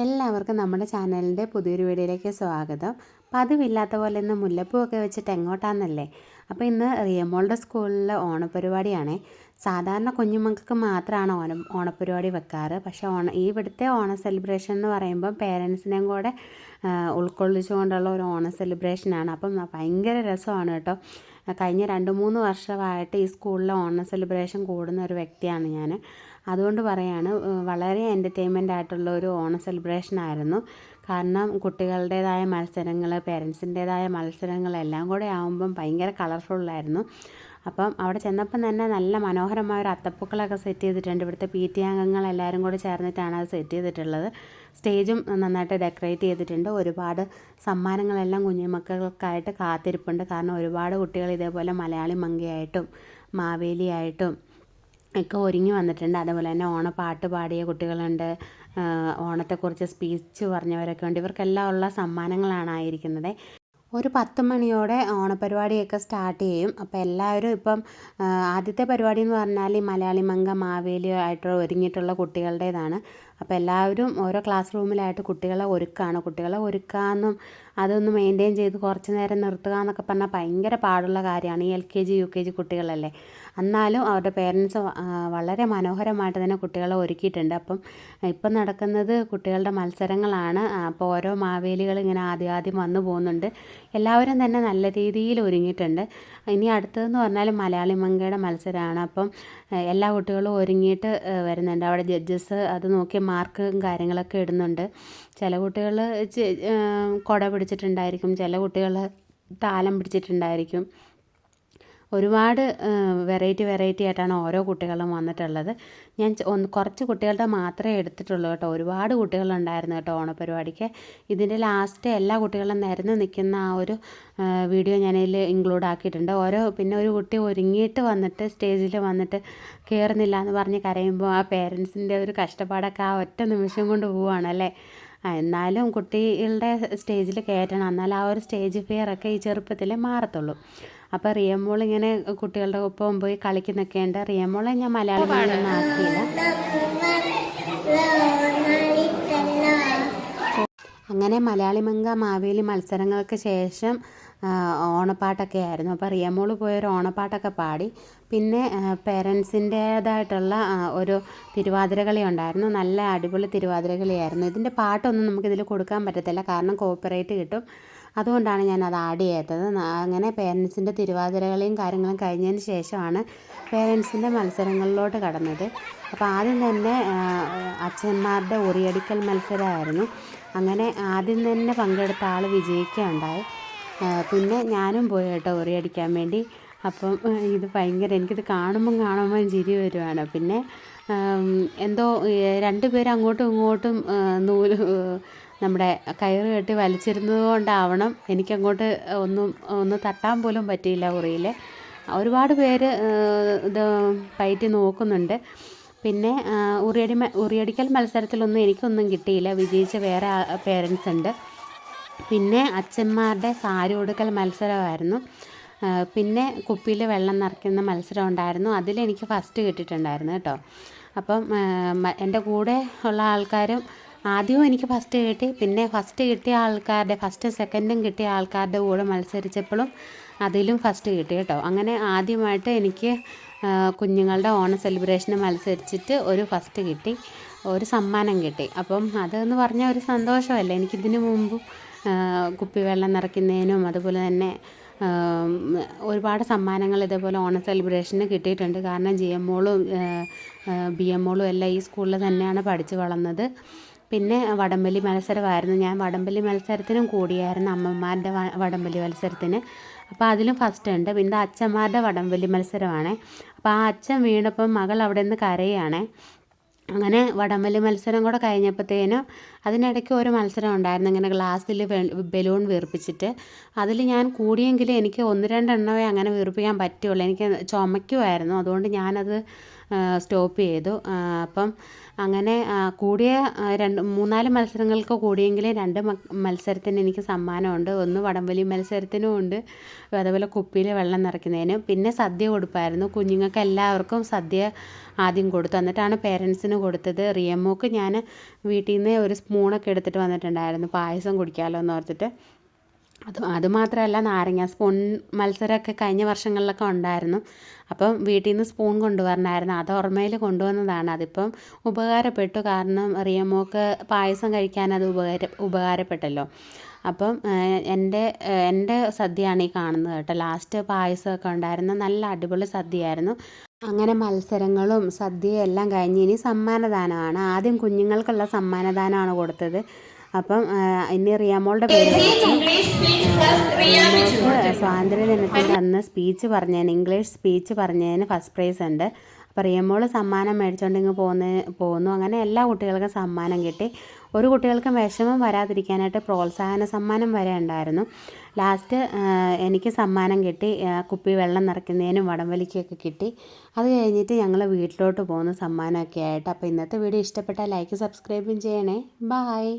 എല്ലാവർക്കും നമ്മുടെ ചാനലിന്റെ പുതിയൊരു വീഡിയോയിലേക്ക് സ്വാഗതം. പതിവില്ലാത്ത പോലെ ഇന്ന് മുല്ലപ്പൂവൊക്കെ വെച്ചിട്ട് എങ്ങോട്ടാന്നല്ലേ? അപ്പോൾ ഇന്ന് റിയമോളുടെ സ്കൂളിലെ ഓണപരിപാടിയാണേ. സാധാരണ കുഞ്ഞുമക്കൾക്ക് മാത്രമാണ് ഓണം ഓണപരിപാടി വെക്കാറ്. പക്ഷേ ഓണ ഈ ഇവിടുത്തെ ഓണ സെലിബ്രേഷൻ എന്ന് പറയുമ്പോൾ പേരൻസിനെയും കൂടെ ഉൾക്കൊള്ളിച്ചുകൊണ്ടുള്ള ഒരു ഓണ സെലിബ്രേഷനാണ് അപ്പം ഭയങ്കര രസമാണ് കേട്ടോ. കഴിഞ്ഞ രണ്ട് മൂന്ന് വർഷമായിട്ട് ഈ സ്കൂളിലെ ഓണ സെലിബ്രേഷൻ കൂടുന്ന ഒരു വ്യക്തിയാണ് ഞാൻ. അതുകൊണ്ട് പറയാണ് വളരെ എന്റർടൈൻമെന്റ് ആയിട്ടുള്ള ഒരു ഓണ സെലിബ്രേഷൻ ആയിരുന്നു. കാരണം കുട്ടികളുടേതായ മത്സരങ്ങൾ പേരൻസിന്റേതായ മത്സരങ്ങളെല്ലാം കൂടെ ആകുമ്പം ഭയങ്കര കളർഫുള്ളായിരുന്നു. അപ്പം അവിടെ ചെന്നപ്പം തന്നെ നല്ല മനോഹരമായ ഒരു അത്തപ്പൂക്കളൊക്കെ സെറ്റ് ചെയ്തിട്ടുണ്ട്. ഇവിടുത്തെ പി ടി അംഗങ്ങൾ എല്ലാവരും കൂടി ചേർന്നിട്ടാണ് അത് സെറ്റ് ചെയ്തിട്ടുള്ളത്. സ്റ്റേജും നന്നായിട്ട് ഡെക്കറേറ്റ് ചെയ്തിട്ടുണ്ട്. ഒരുപാട് സമ്മാനങ്ങളെല്ലാം കുഞ്ഞുമക്കൾക്കായിട്ട് കാത്തിരിപ്പുണ്ട്. കാരണം ഒരുപാട് കുട്ടികൾ ഇതേപോലെ മലയാളി മങ്കയായിട്ടും മാവേലിയായിട്ടും ഒക്കെ ഒരുങ്ങി വന്നിട്ടുണ്ട്. അതുപോലെ തന്നെ ഓണപ്പാട്ട് പാടിയ കുട്ടികളുണ്ട്. ഓണത്തെക്കുറിച്ച് സ്പീച്ച് പറഞ്ഞവരൊക്കെ ഉണ്ട്. ഇവർക്കെല്ലാം ഉള്ള സമ്മാനങ്ങളാണ് ആയിരിക്കുന്നത്. ഒരു പത്ത് മണിയോടെ ഓണപരിപാടിയൊക്കെ സ്റ്റാർട്ട് ചെയ്യും. അപ്പോൾ എല്ലാവരും ഇപ്പം ആദ്യത്തെ പരിപാടി എന്ന് പറഞ്ഞാൽ ഈ മലയാളി മങ്ക മാവേലി ആയിട്ട് ഒരുങ്ങിയിട്ടുള്ള കുട്ടികളുടേതാണ്. അപ്പോൾ എല്ലാവരും ഓരോ ക്ലാസ് റൂമിലായിട്ട് കുട്ടികളെ ഒരുക്കുകയാണ് കുട്ടികളെ ഒരുക്കാമെന്നും അതൊന്ന് മെയിന്റെയിൻ ചെയ്ത് കുറച്ച് നേരം നിർത്തുക എന്നൊക്കെ പറഞ്ഞാൽ ഭയങ്കര പാടുള്ള കാര്യമാണ് ഈ L K G U K G കുട്ടികളല്ലേ. എന്നാലും അവരുടെ പേരൻസ് വളരെ മനോഹരമായിട്ട് തന്നെ കുട്ടികളെ ഒരുക്കിയിട്ടുണ്ട്. അപ്പം ഇപ്പം നടക്കുന്നത് കുട്ടികളുടെ മത്സരങ്ങളാണ്. അപ്പോൾ ഓരോ മാവേലികൾ ഇങ്ങനെ ആദ്യം ആദ്യം വന്നു പോകുന്നുണ്ട്. എല്ലാവരും തന്നെ നല്ല രീതിയിൽ ഒരുങ്ങിയിട്ടുണ്ട്. ഇനി അടുത്തതെന്ന് പറഞ്ഞാൽ മലയാളി മങ്കയുടെ മത്സരമാണ്. അപ്പം എല്ലാ കുട്ടികളും ഒരുങ്ങിയിട്ട് വരുന്നുണ്ട്. അവിടെ ജഡ്ജസ് അത് നോക്കി മാർക്കും കാര്യങ്ങളൊക്കെ ഇടുന്നുണ്ട്. ചില കുട്ടികൾ കുട പിടിച്ചിട്ടുണ്ടായിരിക്കും. ചില കുട്ടികൾ താലം പിടിച്ചിട്ടുണ്ടായിരിക്കും. ഒരുപാട് വെറൈറ്റി വെറൈറ്റി ആയിട്ടാണ് ഓരോ കുട്ടികളും വന്നിട്ടുള്ളത്. ഞാൻ ഒന്ന് കുറച്ച് കുട്ടികളുടെ മാത്രമേ എടുത്തിട്ടുള്ളൂ കേട്ടോ. ഒരുപാട് കുട്ടികളുണ്ടായിരുന്നു കേട്ടോ ഓണപരിപാടിക്ക്. ഇതിന്റെ ലാസ്റ്റ് എല്ലാ കുട്ടികളും നിരന്ന് നിൽക്കുന്ന ആ ഒരു വീഡിയോ ഞാനതിൽ ഇൻക്ലൂഡ് ആക്കിയിട്ടുണ്ട്. ഓരോ പിന്നെ ഒരു കുട്ടി ഒരുങ്ങിയിട്ട് വന്നിട്ട് സ്റ്റേജിൽ വന്നിട്ട് കയറുന്നില്ല എന്ന് പറഞ്ഞ് കരയുമ്പോൾ ആ പേരൻസിന്റെ ഒരു കഷ്ടപ്പാടൊക്കെ ആ ഒറ്റ നിമിഷം കൊണ്ട് പോവുകയാണല്ലേ എന്നാലും കുട്ടികളുടെ സ്റ്റേജിൽ കയറ്റണം. എന്നാൽ ആ ഒരു സ്റ്റേജ് ഫിയർ ഒക്കെ ഈ ചെറുപ്പത്തിലേ മാറത്തുള്ളൂ. അപ്പോൾ റിയമോൾ ഇങ്ങനെ കുട്ടികളുടെ ഒപ്പം പോയി കളിക്കുന്നൊക്കെ ഉണ്ട്. റിയമോളെ ഞാൻ മലയാളം മീഡിയം ആക്കിയില്ല. അങ്ങനെ മലയാളി മംഗ മാവേലി മത്സരങ്ങൾക്ക് ശേഷം ഓണപ്പാട്ടൊക്കെ ആയിരുന്നു. അപ്പോൾ റിയമോൾ പോയൊരു ഓണപ്പാട്ടൊക്കെ പാടി. പിന്നെ പേരൻസിന്റേതായിട്ടുള്ള ഒരു തിരുവാതിരകളി ഉണ്ടായിരുന്നു. നല്ല അടിപൊളി തിരുവാതിരകളിയായിരുന്നു. ഇതിന്റെ പാട്ടൊന്നും നമുക്കിതിൽ കൊടുക്കാൻ പറ്റത്തില്ല. കാരണം കോപ്പറേറ്റ് കിട്ടും. അതുകൊണ്ടാണ് ഞാൻ അത് ആഡ് ചെയ്തത്. അങ്ങനെ പേരൻസിന്റെ തിരുവാതിരകളിയും കാര്യങ്ങളും കഴിഞ്ഞതിന് ശേഷമാണ് പേരൻസിന്റെ മത്സരങ്ങളിലോട്ട് കടന്നത്. അപ്പോൾ ആദ്യം തന്നെ അച്ഛന്മാരുടെ ഉറിയടിക്കൽ മത്സരമായിരുന്നു. അങ്ങനെ ആദ്യം തന്നെ പങ്കെടുത്ത ആൾ വിജയിക്കുകയുണ്ടായി. പിന്നെ ഞാനും പോയി കേട്ടോ ഉറി അടിക്കാൻ വേണ്ടി. അപ്പം ഇത് ഭയങ്കര എനിക്കിത് കാണുമ്പം കാണുമ്പം ചിരി വരുവാണ്. പിന്നെ എന്തോ രണ്ട് പേർ അങ്ങോട്ടും ഇങ്ങോട്ടും നൂൽ നമ്മുടെ കയറ് കെട്ടി വലിച്ചിരുന്നത് കൊണ്ടാവണം. എനിക്കങ്ങോട്ട് ഒന്നും ഒന്ന് തട്ടാൻ പോലും പറ്റിയില്ല ഉറിയിൽ ഒരുപാട് പേര് ഇത് പയറ്റി നോക്കുന്നുണ്ട്. പിന്നെ ഉറിയടി ഉറിയടിക്കൽ മത്സരത്തിലൊന്നും എനിക്കൊന്നും കിട്ടിയില്ല. വിജയിച്ച വേറെ പേരൻസ് ഉണ്ട്. പിന്നെ അച്ഛന്മാരുടെ സാരി ഉടുക്കൽ മത്സരമായിരുന്നു. പിന്നെ കുപ്പിയിൽ വെള്ളം നിറയ്ക്കുന്ന മത്സരം ഉണ്ടായിരുന്നു. അതിലെനിക്ക് ഫസ്റ്റ് കിട്ടിയിട്ടുണ്ടായിരുന്നു കേട്ടോ. അപ്പം എന്റെ കൂടെ ഉള്ള ആൾക്കാരും ആദ്യവും എനിക്ക് ഫസ്റ്റ് കിട്ടി. പിന്നെ ഫസ്റ്റ് കിട്ടിയ ആൾക്കാരുടെ ഫസ്റ്റ് സെക്കൻഡും കിട്ടിയ ആൾക്കാരുടെ കൂടെ മത്സരിച്ചപ്പോഴും അതിലും ഫസ്റ്റ് കിട്ടി കേട്ടോ. അങ്ങനെ ആദ്യമായിട്ട് എനിക്ക് കുഞ്ഞുങ്ങളുടെ ഓണ സെലിബ്രേഷന് മത്സരിച്ചിട്ട് ഒരു ഫസ്റ്റ് കിട്ടി. ഒരു സമ്മാനം കിട്ടി. അപ്പം അതെന്ന് പറഞ്ഞാൽ ഒരു സന്തോഷമല്ലേ? എനിക്കിതിനു മുമ്പും കുപ്പിവെള്ളം നിറയ്ക്കുന്നതിനും അതുപോലെ തന്നെ ഒരുപാട് സമ്മാനങ്ങൾ ഇതേപോലെ ഓണ സെലിബ്രേഷന് കിട്ടിയിട്ടുണ്ട്. കാരണം ജി എം മോളും ബി എം മോളും എല്ലാം ഈ സ്കൂളിൽ തന്നെയാണ് പഠിച്ചു വളർന്നത്. പിന്നെ വടംവലി മത്സരമായിരുന്നു. ഞാൻ വടംവലി മത്സരത്തിനും കൂടിയായിരുന്നു അമ്മമാരുടെ വടംവലി മത്സരത്തിന്. അപ്പോൾ അതിലും ഫസ്റ്റ് ഉണ്ട്. പിന്നെ അച്ഛന്മാരുടെ വടംവലി മത്സരമാണ്. അപ്പോൾ ആ അച്ഛൻ വീണപ്പം മകൾ അവിടെ നിന്ന് കരയുകയാണേ അങ്ങനെ വടംവലി മത്സരം കൂടെ കഴിഞ്ഞപ്പോഴത്തേനും അതിനിടയ്ക്ക് ഒരു മത്സരം ഉണ്ടായിരുന്നു. ഇങ്ങനെ ഗ്ലാസ്സിൽ ബലൂൺ വീർപ്പിച്ചിട്ട് അതിൽ ഞാൻ കൂടിയെങ്കിലും എനിക്ക് ഒന്ന് രണ്ടെണ്ണമേ അങ്ങനെ വീർപ്പിക്കാൻ പറ്റുള്ളൂ. എനിക്ക് ചുമയ്ക്കുമായിരുന്നു അതുകൊണ്ട് ഞാനത് സ്റ്റോപ്പ് ചെയ്തു. അപ്പം അങ്ങനെ കൂടിയ രണ്ട് മൂന്നാൽ മത്സരങ്ങൾക്ക് കൂടിയെങ്കിലും രണ്ട് മത്സരത്തിന് എനിക്ക് സമ്മാനമുണ്ട്. ഒന്ന് വടംവലി മത്സരത്തിനും ഉണ്ട്. അതുപോലെ കുപ്പിയിൽ വെള്ളം നിറയ്ക്കുന്നതിനും. പിന്നെ സദ്യ കൊടുപ്പായിരുന്നു. കുഞ്ഞുങ്ങൾക്ക് എല്ലാവർക്കും സദ്യ ആദ്യം കൊടുത്തു. എന്നിട്ടാണ് പേരൻസിന് കൊടുത്തത്. റിയമ്മോക്ക് ഞാൻ വീട്ടിൽ നിന്ന് ഒരു സ്പൂണൊക്കെ എടുത്തിട്ട് വന്നിട്ടുണ്ടായിരുന്നു. പായസം കുടിക്കാമല്ലോ എന്ന് ഓർത്തിട്ട്. അത് അതുമാത്രമല്ല നാരങ്ങ സ്പൂൺ മത്സരമൊക്കെ കഴിഞ്ഞ വർഷങ്ങളിലൊക്കെ ഉണ്ടായിരുന്നു. അപ്പം വീട്ടിൽ നിന്ന് സ്പൂൺ കൊണ്ടുവരണമായിരുന്നു അത് ഓർമ്മയിൽ കൊണ്ടുവന്നതാണ്. അതിപ്പം ഉപകാരപ്പെട്ടു. കാരണം റിയമോക്ക് പായസം കഴിക്കാൻ അത് ഉപകാര ഉപകാരപ്പെട്ടല്ലോ. അപ്പം എന്റെ എന്റെ സദ്യയാണ് ഈ കാണുന്നത് കേട്ടോ. ലാസ്റ്റ് പായസമൊക്കെ ഉണ്ടായിരുന്നു നല്ല അടിപൊളി സദ്യയായിരുന്നു. അങ്ങനെ മത്സരങ്ങളും സദ്യയും എല്ലാം കഴിഞ്ഞ് ഇനി സമ്മാനദാനമാണ്. ആദ്യം കുഞ്ഞുങ്ങൾക്കുള്ള സമ്മാനദാനമാണ് കൊടുത്തത്. അപ്പം ഇന്ന് ഇനി റിയാമോളുടെ പേര് സ്വാതന്ത്ര്യദിനത്തിന്റെ അന്ന് സ്പീച്ച് പറഞ്ഞതിന് ഇംഗ്ലീഷ് സ്പീച്ച് പറഞ്ഞതിന് ഫസ്റ്റ് പ്രൈസ് ഉണ്ട്. അപ്പോൾ റിയമോൾ സമ്മാനം മേടിച്ചുകൊണ്ട് ഇങ്ങ് പോകുന്ന പോകുന്നു അങ്ങനെ എല്ലാ കുട്ടികൾക്കും സമ്മാനം കിട്ടി. ഒരു കുട്ടികൾക്കും വിഷമം വരാതിരിക്കാനായിട്ട് പ്രോത്സാഹന സമ്മാനം വരെ ഉണ്ടായിരുന്നു. ലാസ്റ്റ് എനിക്ക് സമ്മാനം കിട്ടി. കുപ്പി വെള്ളം നിറയ്ക്കുന്നതിനും വടംവലിക്കൊക്കെ കിട്ടി. അത് കഴിഞ്ഞിട്ട് ഞങ്ങൾ വീട്ടിലോട്ട് പോകുന്നു സമ്മാനമൊക്കെ ആയിട്ട്. അപ്പോൾ ഇന്നത്തെ വീഡിയോ ഇഷ്ടപ്പെട്ടാൽ ലൈക്ക് സബ്സ്ക്രൈബും ചെയ്യണേ. ബായ്